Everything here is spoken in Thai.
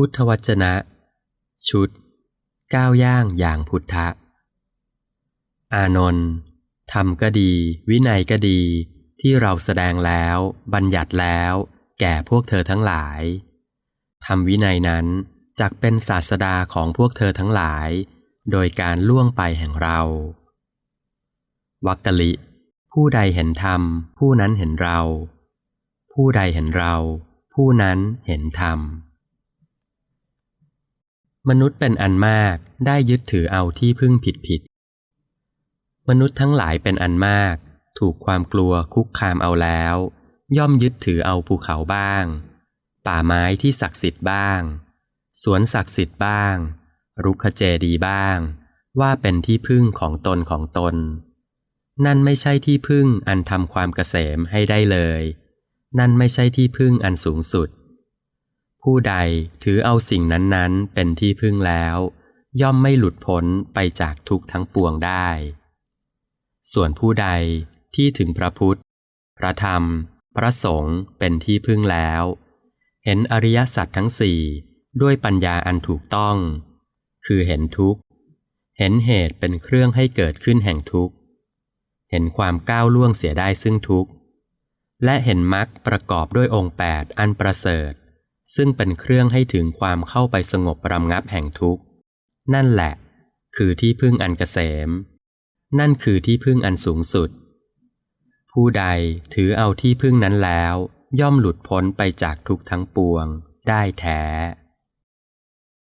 พุทธวจนะ ชุด ก้าวย่างอย่างพุทธะ อานนท์ธรรมก็ดี วินัยก็ดี ที่เราแสดงแล้ว บัญญัติแล้ว แก่พวกเธอทั้งหลายธรรมวินัยนั้นจักเป็นศาสดาของพวกเธอทั้งหลาย โดยการล่วงไปแห่งเรา วักกะลิ ผู้ใดเห็นธรรม ผู้นั้นเห็นเรา ผู้ใดเห็นเรา ผู้นั้นเห็นธรรม มนุษย์เป็นอันมากได้ยึดถือเอาที่พึ่งผิดผิด มนุษย์ทั้งหลายเป็นอันมาก ถูกความกลัวคุกคามเอาแล้ว ย่อมยึดถือเอาภูเขาบ้าง ป่าไม้ที่ศักดิ์สิทธิ์บ้าง สวนศักดิ์สิทธิ์บ้าง รุกขเจดีบ้าง ว่าเป็นที่พึ่งของตนของตน นั่นไม่ใช่ที่พึ่งอันทำความเกษมให้ได้เลย นั่นไม่ใช่ที่พึ่งอันสูงสุด ผู้ใดถือเอาสิ่งนั้นๆ เป็นที่พึ่งแล้ว ย่อมไม่หลุดพ้นไปจากทุกข์ทั้งปวงได้ ส่วนผู้ใดที่ถึงพระพุทธ พระธรรม พระสงฆ์เป็นที่พึ่งแล้ว เห็นอริยสัจทั้งสี่ด้วยปัญญาอันถูกต้อง คือเห็นทุกข์ เห็นเหตุเป็นเครื่องให้เกิดขึ้นแห่งทุกข์ เห็นความก้าวล่วงเสียได้ซึ่งทุกข์ และเห็นมรรคประกอบด้วยองค์แปดอันประเสริฐ ซึ่งเป็นเครื่องให้ถึงความเข้าไปสงบรำงับแห่งทุกข์ นั่นแหละ คือที่พึ่งอันเกษม นั่นคือที่พึ่งอันสูงสุด ผู้ใดถือเอาที่พึ่งนั้นแล้ว ย่อมหลุดพ้นไปจากทุกทั้งปวง ได้แท้